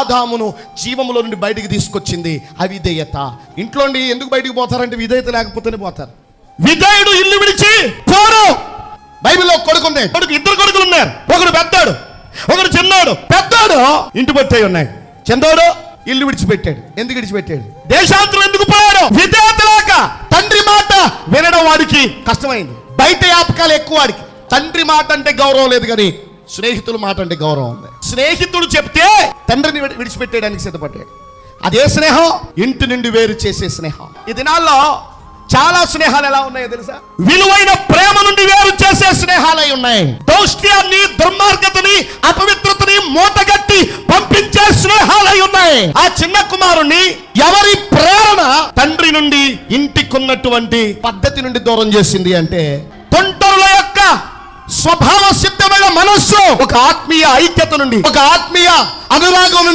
ఆదామును జీవములో నుండి బయటికి తీసుకొచ్చింది అవిధేయత. ఇంట్లో ఎందుకు బయటికి పోతారంటే విధేయత లేకపోతేనే పోతారు. విధేయుడు ఇల్లు విడిచి పోరు బైబిల్లో కొడుకుంది కొడుకు ఇద్దరు కొడుకులు ఉన్నారు. ఒకడు పెద్దాడు ఒకడు చిన్నాడు. పెద్దోడు? ఇంటి పట్టే ఉన్నాయి. చందోడు ఇల్లు విడిచిపెట్టాడు. ఎందుకు విడిచిపెట్టాడు? దేశాంతరం ఎందుకు పోయాడు? విధేయత లేక. తండ్రి మాట వినడం వాడికి కష్టమైంది. బయట వ్యాపకాలు ఎక్కువ వాడికి. తండ్రి మాట అంటే గౌరవం లేదు కానీ స్నేహితుల మాట అంటే గౌరవం ఉంది. స్నేహితుడు చెప్తే తండ్రిని విడి- విడిచిపెట్టేయడానికి సిద్ధపడ్డాడు. అదే స్నేహం ఇంటి నుండి వేరు చేసే స్నేహం. ఈ దినాల్లో చాలా స్నేహాలు ఎలా ఉన్నాయో తెలుసా? విలువైన ప్రేమ నుండి వేరు చేసే స్నేహాలై ఉన్నాయి. దౌష్ట్యాన్ని దుర్మార్గతని అపవిత్రతని మూటగట్టి పంపించే స్నేహాలై ఉన్నాయి. ఆ చిన్న కుమారుణ్ణి ఎవరి ప్రేరణ తండ్రి నుండి ఇంటికున్నటువంటి పద్ధతి నుండి దూరం చేసింది అంటే తొంటరుల యొక్క స్వభావ సిద్ధమైన మనస్సు ఒక ఆత్మీయ ఐక్యత నుండి ఒక ఆత్మీయ అనురాగం